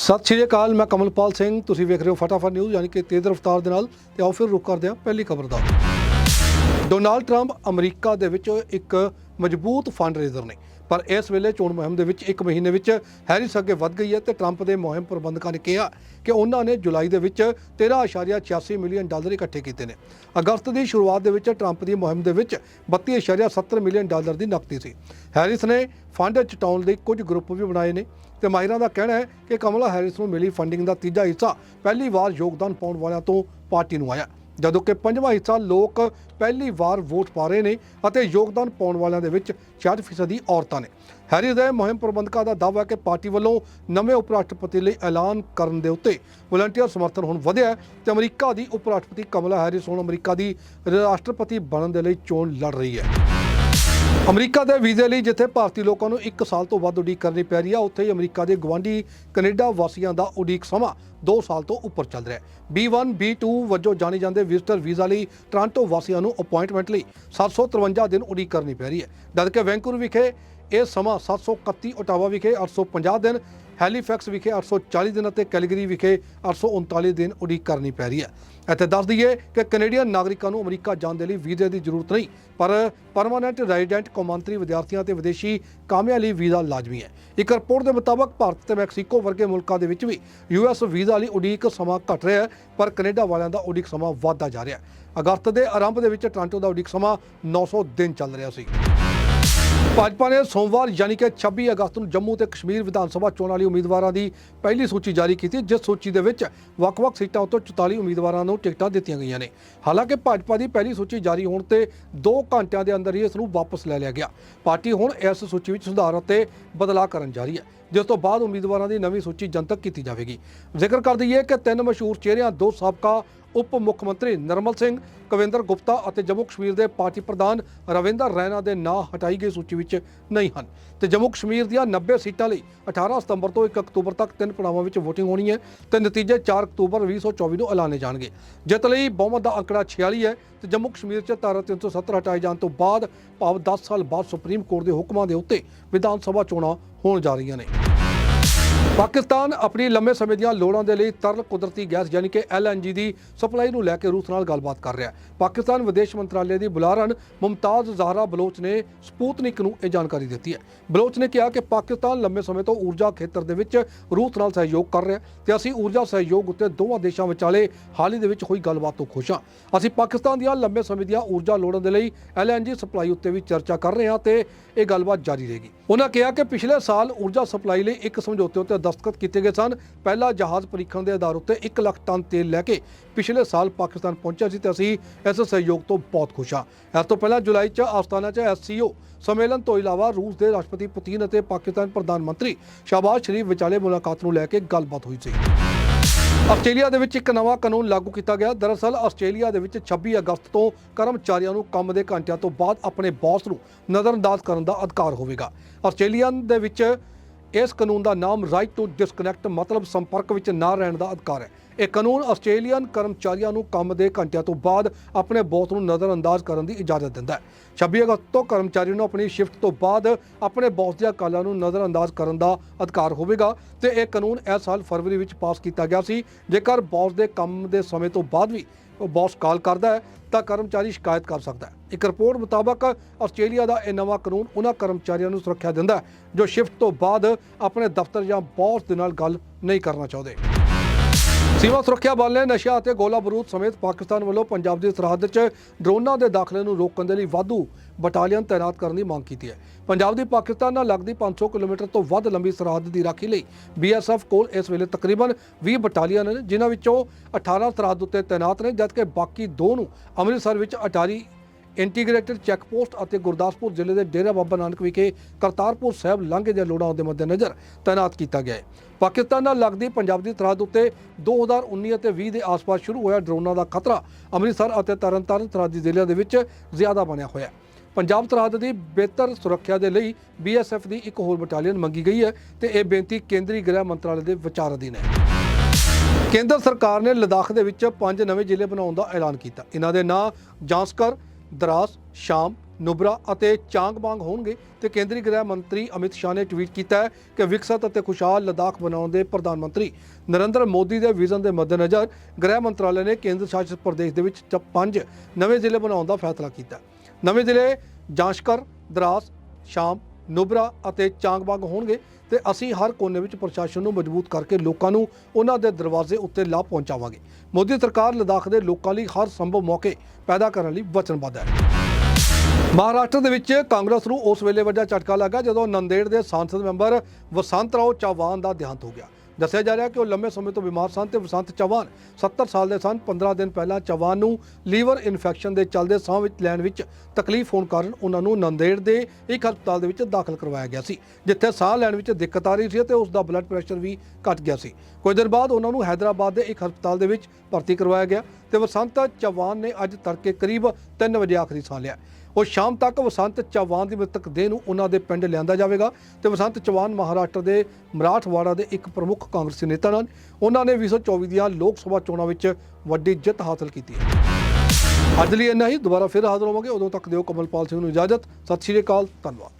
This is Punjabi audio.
ਸਤਿ ਸ਼੍ਰੀ ਅਕਾਲ, ਮੈਂ ਕਮਲਪਾਲ ਸਿੰਘ। ਤੁਸੀਂ ਵੇਖ ਰਹੇ ਹੋ ਫਟਾਫਟ ਨਿਊਜ਼, ਯਾਨੀ ਕਿ ਤੇਜ਼ ਰਫ਼ਤਾਰ ਦੇ ਨਾਲ। ਤੇ ਆਓ ਫਿਰ ਰੁਕ ਕਰਦੇ ਹਾਂ ਪਹਿਲੀ ਖਬਰ ਦਾ। ਡੋਨਾਲਡ ਟਰੰਪ ਅਮਰੀਕਾ ਦੇ ਵਿੱਚ ਇੱਕ ਮਜ਼ਬੂਤ ਫੰਡ ਰੇਜ਼ਰ ਨੇ। ਪਰ ਇਸ ਵੇਲੇ ਚੋਣ ਮੁਹਿੰਮ ਦੇ ਵਿੱਚ ਇੱਕ ਮਹੀਨੇ ਵਿੱਚ ਹੈਰਿਸ ਅੱਗੇ ਵੱਧ ਗਈ ਹੈ ਤੇ ਟਰੰਪ ਦੇ ਮੁਹਿੰਮ ਪ੍ਰਬੰਧਕਾਂ ਨੇ ਕਿਹਾ ਕਿ ਉਹਨਾਂ ਨੇ ਜੁਲਾਈ ਦੇ ਵਿੱਚ 13.86 ਮਿਲੀਅਨ ਡਾਲਰ ਇਕੱਠੇ ਕੀਤੇ ਨੇ। ਅਗਸਤ ਦੀ ਸ਼ੁਰੂਆਤ ਦੇ ਵਿੱਚ ਟਰੰਪ ਦੀ ਮੁਹਿੰਮ ਦੇ ਵਿੱਚ 32.70 ਮਿਲੀਅਨ ਡਾਲਰ ਦੀ ਨਕਦੀ ਸੀ। ਹੈਰਿਸ ਨੇ ਫੰਡ ਚਟਾਉਣ ਲਈ ਕੁਝ ਗਰੁੱਪ ਵੀ ਬਣਾਏ ਨੇ ਤੇ ਮਾਹਿਰਾਂ ਦਾ ਕਹਿਣਾ ਹੈ ਕਿ ਕਮਲਾ ਹੈਰਿਸ ਨੂੰ ਮਿਲੀ ਫੰਡਿੰਗ ਦਾ ਤੀਜਾ ਹਿੱਸਾ ਪਹਿਲੀ ਵਾਰ ਯੋਗਦਾਨ ਪਾਉਣ ਵਾਲਿਆਂ ਤੋਂ ਪਾਰਟੀ ਨੂੰ ਆਇਆ। ਜਦੋਂ ਕਿ ਪੰਜਵਾਂ ਹਿੱਸਾ ਲੋਕ ਪਹਿਲੀ ਵਾਰ ਵੋਟ ਪਾ ਰਹੇ ਨੇ ਅਤੇ ਯੋਗਦਾਨ ਪਾਉਣ ਵਾਲਿਆਂ ਦੇ ਵਿੱਚ 60% ਦੀ ਔਰਤਾਂ ਨੇ। ਹੈਰਿਸ ਦੇ ਮੁਹਿੰਮ ਪ੍ਰਬੰਧਕਾਂ ਦਾ ਦਾਅਵਾ ਹੈ ਕਿ ਪਾਰਟੀ ਵੱਲੋਂ ਨਵੇਂ ਉਪ ਰਾਸ਼ਟਰਪਤੀ ਲਈ ਐਲਾਨ ਕਰਨ ਦੇ ਉੱਤੇ ਵਲੰਟੀਅਰ ਸਮਰਥਨ ਹੁਣ ਵਧਿਆ ਹੈ ਤੇ ਅਮਰੀਕਾ ਦੀ ਉਪ ਰਾਸ਼ਟਰਪਤੀ ਕਮਲਾ ਹੈਰਿਸ ਹੁਣ ਅਮਰੀਕਾ ਦੀ ਰਾਸ਼ਟਰਪਤੀ ਬਣਨ ਦੇ ਲਈ ਚੋਣ ਲੜ ਰਹੀ ਹੈ। ਅਮਰੀਕਾ ਦੇ ਵੀਜ਼ੇ ਲਈ ਜਿੱਥੇ ਭਾਰਤੀ ਲੋਕਾਂ ਨੂੰ 1 ਸਾਲ ਤੋਂ ਵੱਧ ਉਡੀਕ ਕਰਨੀ ਪੈ ਰਹੀ ਹੈ, ਉੱਥੇ ਹੀ ਅਮਰੀਕਾ ਦੇ ਗਵਾਂਢੀ ਕੈਨੇਡਾ ਵਾਸੀਆਂ ਦਾ ਉਡੀਕ ਸਮਾਂ 2 ਸਾਲ ਤੋਂ ਉੱਪਰ ਚੱਲ ਰਿਹਾ ਹੈ। B1 B2 ਵਜੋਂ ਜਾਣੇ ਜਾਂਦੇ ਵਿਜ਼ਟਰ ਵੀਜ਼ਾ ਲਈ ਟ੍ਰਾਂਟੋ ਵਾਸੀਆਂ ਨੂੰ ਅਪਾਇੰਟਮੈਂਟ ਲਈ 753 ਦਿਨ ਉਡੀਕ ਕਰਨੀ ਪੈ ਰਹੀ ਹੈ। ਜਦਕਿ ਵੈਂਕੂਵਰ ਵਿਖੇ ਇਹ ਸਮਾਂ 731 ਓਟਾਵਾ ਵਿਖੇ 850 ਦਿਨ ਹੈਲੀਫੈਕਸ ਵਿਖੇ 840 ਦਿਨ ਅਤੇ ਕੈਲਗਰੀ ਵਿਖੇ 839 ਦਿਨ ਉਡੀਕ ਕਰਨੀ ਪੈ ਰਹੀ ਹੈ। ਇੱਥੇ ਦੱਸ ਦਈਏ ਕਿ ਕੈਨੇਡੀਅਨ ਨਾਗਰਿਕਾਂ ਨੂੰ ਅਮਰੀਕਾ ਜਾਣ ਦੇ ਲਈ ਵੀਜ਼ੇ ਦੀ ਜ਼ਰੂਰਤ ਨਹੀਂ, ਪਰ ਪਰਮਾਨੈਂਟ ਰੈਜ਼ੀਡੈਂਟ ਕੌਮਾਂਤਰੀ ਵਿਦਿਆਰਥੀਆਂ ਤੇ ਵਿਦੇਸ਼ੀ ਕਾਮਿਆਂ ਲਈ ਵੀਜ਼ਾ ਲਾਜ਼ਮੀ ਹੈ। ਇੱਕ ਰਿਪੋਰਟ ਦੇ ਮੁਤਾਬਕ, ਭਾਰਤ ਤੇ ਮੈਕਸੀਕੋ ਵਰਗੇ ਮੁਲਕਾਂ ਦੇ ਵਿੱਚ ਵੀ ਯੂਐਸ ਵੀਜ਼ਾ ਲਈ ਉਡੀਕ ਸਮਾਂ ਘਟ ਰਿਹਾ ਹੈ, ਪਰ ਕੈਨੇਡਾ ਵਾਲਿਆਂ ਦਾ ਉਡੀਕ ਸਮਾਂ ਵਧਦਾ ਜਾ ਰਿਹਾ ਹੈ। ਅਗਸਤ ਦੇ ਆਰੰਭ ਦੇ ਵਿੱਚ ਟੋਰਾਂਟੋ ਦਾ ਉਡੀਕ ਸਮਾਂ 900 ਦਿਨ ਚੱਲ ਰਿਹਾ ਸੀ। ਭਾਜਪਾ ਨੇ ਸੋਮਵਾਰ ਯਾਨੀ ਕਿ 26 ਅਗਸਤ ਨੂੰ ਜੰਮੂ ਤੇ ਕਸ਼ਮੀਰ ਵਿਧਾਨ ਸਭਾ ਚੋਣਾਂ ਲਈ ਉਮੀਦਵਾਰਾਂ ਦੀ ਪਹਿਲੀ ਸੂਚੀ ਜਾਰੀ ਕੀਤੀ, ਜਿਸ ਸੂਚੀ ਦੇ ਵਿੱਚ ਵੱਖ-ਵੱਖ ਸੀਟਾਂ ਉੱਤੇ 44 ਉਮੀਦਵਾਰਾਂ ਨੂੰ ਟਿਕਟਾਂ ਦਿੱਤੀਆਂ ਗਈਆਂ ਨੇ। ਹਾਲਾਂਕਿ ਭਾਜਪਾ ਦੀ ਪਹਿਲੀ ਸੂਚੀ ਜਾਰੀ ਹੋਣ ਤੇ 2 ਘੰਟਿਆਂ ਦੇ ਅੰਦਰ ਹੀ ਇਸ ਨੂੰ ਵਾਪਸ ਲੈ ਲਿਆ ਗਿਆ। ਪਾਰਟੀ ਹੁਣ ਇਸ ਸੂਚੀ ਵਿੱਚ ਸੁਧਾਰ ਅਤੇ ਬਦਲਾਅ ਕਰਨ ਜਾ ਰਹੀ ਹੈ, ਜਿਸ ਤੋਂ ਬਾਅਦ ਉਮੀਦਵਾਰਾਂ ਦੀ ਨਵੀਂ ਸੂਚੀ ਜਨਤਕ ਕੀਤੀ ਜਾਵੇਗੀ। ਜ਼ਿਕਰ ਕਰ ਦਈਏ ਕਿ ਤਿੰਨ ਮਸ਼ਹੂਰ ਚਿਹਰਿਆਂ, ਦੋ ਸਾਬਕਾ ਉਪ ਮੁੱਖ ਮੰਤਰੀ ਨਰਮਲ ਸਿੰਘ, ਕਵਿੰਦਰ ਗੁਪਤਾ ਅਤੇ ਜੰਮੂ ਕਸ਼ਮੀਰ ਦੇ ਪਾਰਟੀ ਪ੍ਰਧਾਨ ਰਵਿੰਦਰ ਰੈਣਾ ਦੇ ਨਾਂ ਹਟਾਈ ਗਈ ਸੂਚੀ ਵਿੱਚ ਨਹੀਂ ਹਨ। ਤੇ ਜੰਮੂ ਕਸ਼ਮੀਰ ਦੀਆਂ 90 ਸੀਟਾਂ ਲਈ 18 ਸਤੰਬਰ ਤੋਂ 1 ਅਕਤੂਬਰ ਤੱਕ ਤਿੰਨ ਪੜਾਵਾਂ ਵਿੱਚ ਵੋਟਿੰਗ ਹੋਣੀ ਹੈ ਤੇ ਨਤੀਜੇ 4 ਅਕਤੂਬਰ 2024 ਨੂੰ ਐਲਾਨੇ ਜਾਣਗੇ। ਜਿੱਤ ਲਈ ਬਹੁਮਤ ਦਾ ਅੰਕੜਾ 46 ਹੈ ਤੇ ਜੰਮੂ ਕਸ਼ਮੀਰ 'ਚ ਧਾਰਾ 370 ਹਟਾਏ ਜਾਣ ਤੋਂ ਬਾਅਦ ਭਾਵ 10 ਸਾਲ ਬਾਅਦ ਸੁਪਰੀਮ ਕੋਰਟ ਦੇ ਹੁਕਮਾਂ ਦੇ ਉੱਤੇ ਵਿਧਾਨ ਸਭਾ ਚੋਣਾਂ ਹੋਣ ਜਾ ਰਹੀਆਂ ਨੇ। ਪਾਕਿਸਤਾਨ ਆਪਣੀ ਲੰਮੇ ਸਮੇਂ ਦੀਆਂ ਲੋੜਾਂ ਦੇ ਲਈ ਤਰਲ ਕੁਦਰਤੀ ਗੈਸ ਯਾਨੀ ਕਿ LNG ਦੀ ਸਪਲਾਈ ਨੂੰ ਲੈ ਕੇ ਰੂਸ ਨਾਲ ਗੱਲਬਾਤ ਕਰ ਰਿਹਾ ਹੈ। ਪਾਕਿਸਤਾਨ ਵਿਦੇਸ਼ ਮੰਤਰਾਲੇ ਦੀ ਬੁਲਾਰਨ ਮੁਮਤਾਜ਼ ਜ਼ਾਹਰਾ ਬਲੋਚ ਨੇ ਸਪੂਤਨਿਕ ਨੂੰ ਇਹ ਜਾਣਕਾਰੀ ਦਿੱਤੀ ਹੈ। ਬਲੋਚ ਨੇ ਕਿਹਾ ਕਿ ਪਾਕਿਸਤਾਨ ਲੰਮੇ ਸਮੇਂ ਤੋਂ ਊਰਜਾ ਖੇਤਰ ਦੇ ਵਿੱਚ ਰੂਸ ਨਾਲ ਸਹਿਯੋਗ ਕਰ ਰਿਹਾ ਹੈ ਤੇ ਅਸੀਂ ਊਰਜਾ ਸਹਿਯੋਗ ਉੱਤੇ ਦੋਵਾਂ ਦੇਸ਼ਾਂ ਵਿਚਾਲੇ ਹਾਲ ਹੀ ਦੇ ਵਿੱਚ ਹੋਈ ਗੱਲਬਾਤ ਤੋਂ ਖੁਸ਼ ਹਾਂ। ਅਸੀਂ ਪਾਕਿਸਤਾਨ ਦੀਆਂ ਲੰਮੇ ਸਮੇਂ ਦੀਆਂ ਊਰਜਾ ਲੋੜਾਂ ਦੇ ਲਈ LNG ਸਪਲਾਈ ਉੱਤੇ ਵੀ ਚਰਚਾ ਕਰ ਰਹੇ ਹਾਂ ਤੇ ਇਹ ਗੱਲਬਾਤ ਜਾਰੀ ਰਹੇਗੀ। ਉਹਨਾਂ ਕਿਹਾ ਕਿ ਪਿਛਲੇ ਸਾਲ ਊਰਜਾ ਸਪਲਾਈ ਲਈ ਇੱਕ ਸਮਝੌਤੇ ਉੱਤੇ ਦਸਤਖਤ ਕੀਤੇ ਗਏ ਸਨ। ਪਹਿਲਾ ਜਹਾਜ਼ ਪਰੀਖਣ ਦੇ ਆਧਾਰ ਉੱਤੇ 1 ਲੱਖ ਟਨ ਤੇਲ ਲੈ ਕੇ ਪਿਛਲੇ ਸਾਲ ਪਾਕਿਸਤਾਨ ਪਹੁੰਚਿਆ ਸੀ ਤੇ ਅਸੀਂ ਇਸ ਸਹਿਯੋਗ ਤੋਂ ਬਹੁਤ ਖੁਸ਼ ਹਾਂ। ਇਸ ਤੋਂ ਪਹਿਲਾਂ ਜੁਲਾਈ 'ਚ ਆਸਤਾਨਾ 'ਚ ਐਸਸੀਓ ਸੰਮੇਲਨ ਤੋਂ ਇਲਾਵਾ ਰੂਸ ਦੇ ਰਾਸ਼ਟਰਪਤੀ ਪੁਤਿਨ ਅਤੇ ਪਾਕਿਸਤਾਨ ਪ੍ਰਧਾਨ ਮੰਤਰੀ ਸ਼ਾਬਾਜ਼ ਸ਼ਰੀਫ ਵਿਚਾਲੇ ਮੁਲਾਕਾਤ ਨੂੰ ਲੈ ਕੇ ਗੱਲਬਾਤ ਹੋਈ ਸੀ। ਆਸਟ੍ਰੇਲੀਆ ਦੇ ਵਿੱਚ ਇੱਕ ਨਵਾਂ ਕਾਨੂੰਨ ਲਾਗੂ ਕੀਤਾ ਗਿਆ। ਦਰਅਸਲ ਆਸਟ੍ਰੇਲੀਆ ਦੇ ਵਿੱਚ 26 ਅਗਸਤ ਤੋਂ ਕਰਮਚਾਰੀਆਂ ਨੂੰ ਕੰਮ ਦੇ ਘੰਟਿਆਂ ਤੋਂ ਬਾਅਦ ਆਪਣੇ ਬੌਸ ਨੂੰ ਨਜ਼ਰਅੰਦਾਜ਼ ਕਰਨ ਦਾ ਅਧਿਕਾਰ ਹੋਵੇਗਾ। ਆਸਟ੍ਰੇਲੀਆ ਦੇ ਵਿੱਚ ਇਸ ਕਾਨੂੰਨ ਦਾ ਨਾਮ ਰਾਈਟ ਟੂ ਡਿਸਕਨੈਕਟ ਮਤਲਬ ਸੰਪਰਕ ਵਿੱਚ ਨਾ ਰਹਿਣ ਦਾ ਅਧਿਕਾਰ ਹੈ। ਇਹ ਕਾਨੂੰਨ ਆਸਟ੍ਰੇਲੀਅਨ ਕਰਮਚਾਰੀਆਂ ਨੂੰ ਕੰਮ ਦੇ ਘੰਟਿਆਂ ਤੋਂ ਬਾਅਦ ਆਪਣੇ ਬੌਸ ਨੂੰ ਨਜ਼ਰਅੰਦਾਜ਼ ਕਰਨ ਦੀ ਇਜਾਜ਼ਤ ਦਿੰਦਾ ਹੈ। 26 ਅਗਸਤ ਤੋਂ ਕਰਮਚਾਰੀ ਨੂੰ ਆਪਣੀ ਸ਼ਿਫਟ ਤੋਂ ਬਾਅਦ ਆਪਣੇ ਬੌਸ ਦੀਆਂ ਕਾਲਾਂ ਨੂੰ ਨਜ਼ਰਅੰਦਾਜ਼ ਕਰਨ ਦਾ ਅਧਿਕਾਰ ਹੋਵੇਗਾ ਤੇ ਇਹ ਕਾਨੂੰਨ ਇਸ ਸਾਲ ਫਰਵਰੀ ਵਿੱਚ ਪਾਸ ਕੀਤਾ ਗਿਆ ਸੀ। ਜੇਕਰ ਬੌਸ ਦੇ ਕੰਮ ਦੇ ਸਮੇਂ ਤੋਂ ਬਾਅਦ ਵੀ ਉਹ ਬੌਸ ਕਾਲ ਕਰਦਾ ਹੈ, ਤਾਂ ਕਰਮਚਾਰੀ ਸ਼ਿਕਾਇਤ ਕਰ ਸਕਦਾ ਹੈ। ਇੱਕ ਰਿਪੋਰਟ ਮੁਤਾਬਕ ਆਸਟ੍ਰੇਲੀਆ ਦਾ ਇਹ ਨਵਾਂ ਕਾਨੂੰਨ ਉਹਨਾਂ ਕਰਮਚਾਰੀਆਂ ਨੂੰ ਸੁਰੱਖਿਆ ਦਿੰਦਾ ਹੈ, ਜੋ ਸ਼ਿਫਟ ਤੋਂ ਬਾਅਦ ਆਪਣੇ ਦਫ਼ਤਰ ਜਾਂ ਬੌਸ ਦੇ ਨਾਲ ਗੱਲ ਨਹੀਂ ਕਰਨਾ ਚਾਹੁੰਦੇ। ਸੀਮਾ ਸੁਰੱਖਿਆ ਬਲ ਨੇ ਨਸ਼ਾ ਅਤੇ ਗੋਲਾ ਬਰੂਦ ਸਮੇਤ ਪਾਕਿਸਤਾਨ ਵੱਲੋਂ ਪੰਜਾਬ ਦੀ ਸਰਹੱਦ 'ਚ ਡਰੋਨਾਂ ਦੇ ਦਾਖਲੇ ਨੂੰ ਰੋਕਣ ਦੇ ਲਈ ਵਾਧੂ ਬਟਾਲੀਅਨ ਤਾਇਨਾਤ ਕਰਨ ਦੀ ਮੰਗ ਕੀਤੀ ਹੈ। ਪੰਜਾਬ ਦੀ ਪਾਕਿਸਤਾਨ ਨਾਲ ਲੱਗਦੀ 500 ਕਿਲੋਮੀਟਰ ਤੋਂ ਵੱਧ ਲੰਬੀ ਸਰਹੱਦ ਦੀ ਰਾਖੀ ਲਈ ਬੀਐਸਐਫ ਕੋਲ ਇਸ ਵੇਲੇ ਤਕਰੀਬਨ 20 ਬਟਾਲੀਅਨ ਨੇ, ਜਿਨ੍ਹਾਂ ਵਿੱਚੋਂ 18 ਸਰਹੱਦ ਉੱਤੇ ਤਾਇਨਾਤ ਨੇ, ਜਦਕਿ ਬਾਕੀ ਦੋ ਨੂੰ ਅੰਮ੍ਰਿਤਸਰ ਵਿੱਚ ਅਟਾਰੀ ਇੰਟੀਗ੍ਰੇਟਡ ਚੈੱਕ ਪੋਸਟ ਅਤੇ ਗੁਰਦਾਸਪੁਰ ਜ਼ਿਲ੍ਹੇ ਦੇ ਡੇਰਾ ਬਾਬਾ ਨਾਨਕ ਵਿਖੇ ਕਰਤਾਰਪੁਰ ਸਾਹਿਬ ਲਾਂਘੇ ਦੀਆਂ ਲੋੜਾਂ ਦੇ ਮੱਦੇਨਜ਼ਰ ਤਾਇਨਾਤ ਕੀਤਾ ਗਿਆ ਹੈ। ਪਾਕਿਸਤਾਨ ਨਾਲ ਲੱਗਦੀ ਪੰਜਾਬ ਦੀ ਸਰਹੱਦ ਉੱਤੇ 2019 ਅਤੇ 20 ਦੇ ਆਸ-ਪਾਸ ਸ਼ੁਰੂ ਹੋਇਆ ਡਰੋਨਾਂ ਦਾ ਖਤਰਾ ਅੰਮ੍ਰਿਤਸਰ ਅਤੇ ਤਰਨਤਾਰਨ ਸਰਹੱਦੀ ਜ਼ਿਲ੍ਹਿਆਂ ਦੇ ਵਿੱਚ ਜ਼ਿਆਦਾ ਬਣਿਆ ਹੋਇਆ ਹੈ। ਪੰਜਾਬ ਸਰਹੱਦ ਦੀ ਬਿਹਤਰ ਸੁਰੱਖਿਆ ਦੇ ਲਈ ਬੀਐਸਐਫ ਦੀ ਇੱਕ ਹੋਰ ਬਟਾਲੀਅਨ ਮੰਗੀ ਗਈ ਹੈ ਤੇ ਇਹ ਬੇਨਤੀ ਕੇਂਦਰੀ ਗ੍ਰਹਿ ਮੰਤਰਾਲੇ ਦੇ ਵਿਚਾਰ ਅਧੀਨ ਹੈ। ਕੇਂਦਰ ਸਰਕਾਰ ਨੇ ਲਦਾਖ ਦੇ ਵਿੱਚ ਪੰਜ ਨਵੇਂ ਜ਼ਿਲ੍ਹੇ ਬਣਾਉਣ ਦਾ ਐਲਾਨ ਕੀਤਾ। ਇਹਨਾਂ ਦੇ ਨਾਂ ਜਾਂਸਕਰ ਦਰਾਸ, ਸ਼ਾਮ, ਨੁਬਰਾ ਅਤੇ ਚਾਂਗਬਾਂਗ ਹੋਣਗੇ ਤੇ ਕੇਂਦਰੀ ਗ੍ਰਹਿ ਮੰਤਰੀ ਅਮਿਤ ਸ਼ਾਹ ਨੇ ਟਵੀਟ ਕੀਤਾ ਹੈ ਕਿ ਵਿਕਸਿਤ ਅਤੇ ਖੁਸ਼ਹਾਲ ਲਦਾਖ ਬਣਾਉਣ ਦੇ ਪ੍ਰਧਾਨ ਮੰਤਰੀ ਨਰਿੰਦਰ ਮੋਦੀ ਦੇ ਵਿਜ਼ਨ ਦੇ ਮੱਦੇਨਜ਼ਰ ਗ੍ਰਹਿ ਮੰਤਰਾਲੇ ਨੇ ਕੇਂਦਰ ਸ਼ਾਸਿਤ ਪ੍ਰਦੇਸ਼ ਦੇ ਵਿੱਚ ਚ- ਪੰਜ ਨਵੇਂ ਜ਼ਿਲ੍ਹੇ ਬਣਾਉਣ ਦਾ ਫੈਸਲਾ ਕੀਤਾ ਨਵੇਂ ਜ਼ਿਲ੍ਹੇ ਜਾਂਸ਼ਕਰ, ਦਰਾਸ, ਸ਼ਾਮ, ਨੁਬਰਾ ਅਤੇ ਚਾਂਗਬਾਂਗ ਹੋਣਗੇ ਤੇ ਅਸੀਂ ਹਰ ਕੋਨੇ ਵਿੱਚ ਪ੍ਰਸ਼ਾਸਨ ਨੂੰ ਮਜ਼ਬੂਤ ਕਰਕੇ ਲੋਕਾਂ ਨੂੰ ਉਹਨਾਂ ਦੇ ਦਰਵਾਜ਼ੇ ਉੱਤੇ ਲਾਭ ਪਹੁੰਚਾਵਾਂਗੇ। ਮੋਦੀ ਸਰਕਾਰ ਲਦਾਖ ਦੇ ਲੋਕਾਂ ਲਈ ਹਰ ਸੰਭਵ ਮੌਕੇ ਪੈਦਾ ਕਰਨ ਲਈ ਵਚਨਬੱਧ ਹੈ। ਮਹਾਰਾਸ਼ਟਰ ਦੇ ਵਿੱਚ ਕਾਂਗਰਸ ਨੂੰ ਉਸ ਵੇਲੇ ਵੱਡਾ ਝਟਕਾ ਲੱਗਾ ਜਦੋਂ ਨੰਦੇੜ ਦੇ ਸੰਸਦ ਮੈਂਬਰ ਵਸੰਤ ਰਾਓ ਚੌਹਾਨ ਦਾ ਦੇਹਾਂਤ ਹੋ ਗਿਆ। ਦੱਸਿਆ ਜਾ ਰਿਹਾ ਕਿ ਉਹ ਲੰਮੇ ਸਮੇਂ ਤੋਂ ਬਿਮਾਰ ਸਨ ਤੇ ਵਸੰਤ ਚੌਹਾਨ 70 ਸਾਲ ਦੇ ਸਨ। 15 ਦਿਨ ਪਹਿਲਾਂ ਚੌਹਾਨ ਨੂੰ ਲੀਵਰ ਇਨਫੈਕਸ਼ਨ ਦੇ ਚੱਲਦੇ ਸਾਹ ਵਿੱਚ ਲੈਣ ਵਿੱਚ ਤਕਲੀਫ ਹੋਣ ਕਾਰਨ ਉਹਨਾਂ ਨੂੰ ਨੰਦੇੜ ਦੇ ਇੱਕ ਹਸਪਤਾਲ ਦੇ ਵਿੱਚ ਦਾਖਲ ਕਰਵਾਇਆ ਗਿਆ ਸੀ, ਜਿੱਥੇ ਸਾਹ ਲੈਣ ਵਿੱਚ ਦਿੱਕਤ ਆ ਰਹੀ ਸੀ ਤੇ ਉਸ ਦਾ ਬਲੱਡ ਪ੍ਰੈਸ਼ਰ ਵੀ ਘਟ ਗਿਆ ਸੀ। ਕੁਝ ਦਿਨ ਬਾਅਦ ਉਹਨਾਂ ਨੂੰ ਹੈਦਰਾਬਾਦ ਦੇ ਇੱਕ ਹਸਪਤਾਲ ਦੇ ਵਿੱਚ ਭਰਤੀ ਕਰਵਾਇਆ ਗਿਆ ਤੇ ਵਸੰਤ ਚੌਹਾਨ ਨੇ ਅੱਜ ਤੜਕੇ ਕਰੀਬ 3 ਵਜੇ ਆਖਰੀ ਸਾਹ ਲਿਆ। ਉਹ ਸ਼ਾਮ ਤੱਕ ਵਸੰਤ ਚੌਹਾਨ ਦੀ ਮ੍ਰਿਤਕ ਦੇਹ ਨੂੰ ਉਹਨਾਂ ਦੇ ਪਿੰਡ ਲਿਆਂਦਾ ਜਾਵੇਗਾ ਤੇ ਵਸੰਤ ਚੌਹਾਨ ਮਹਾਰਾਸ਼ਟਰ ਦੇ ਮਰਾਠਵਾੜਾ ਦੇ ਇੱਕ ਪ੍ਰਮੁੱਖ ਕਾਂਗਰਸੀ ਨੇਤਾ ਹਨ। ਉਹਨਾਂ ਨੇ 2024 ਦੀਆਂ ਲੋਕ ਸਭਾ ਚੋਣਾਂ ਵਿੱਚ ਵੱਡੀ ਜਿੱਤ ਹਾਸਲ ਕੀਤੀ ਹੈ। ਅੱਜ ਲਈ ਇੰਨਾ ਹੀ। ਦੁਬਾਰਾ ਫਿਰ ਹਾਜ਼ਰ ਹੋਵਾਂਗੇ। ਉਦੋਂ ਤੱਕ ਦਿਓ ਕਮਲਪਾਲ ਸਿੰਘ ਨੂੰ ਇਜਾਜ਼ਤ। ਸਤਿ ਸ਼੍ਰੀ ਅਕਾਲ। ਧੰਨਵਾਦ।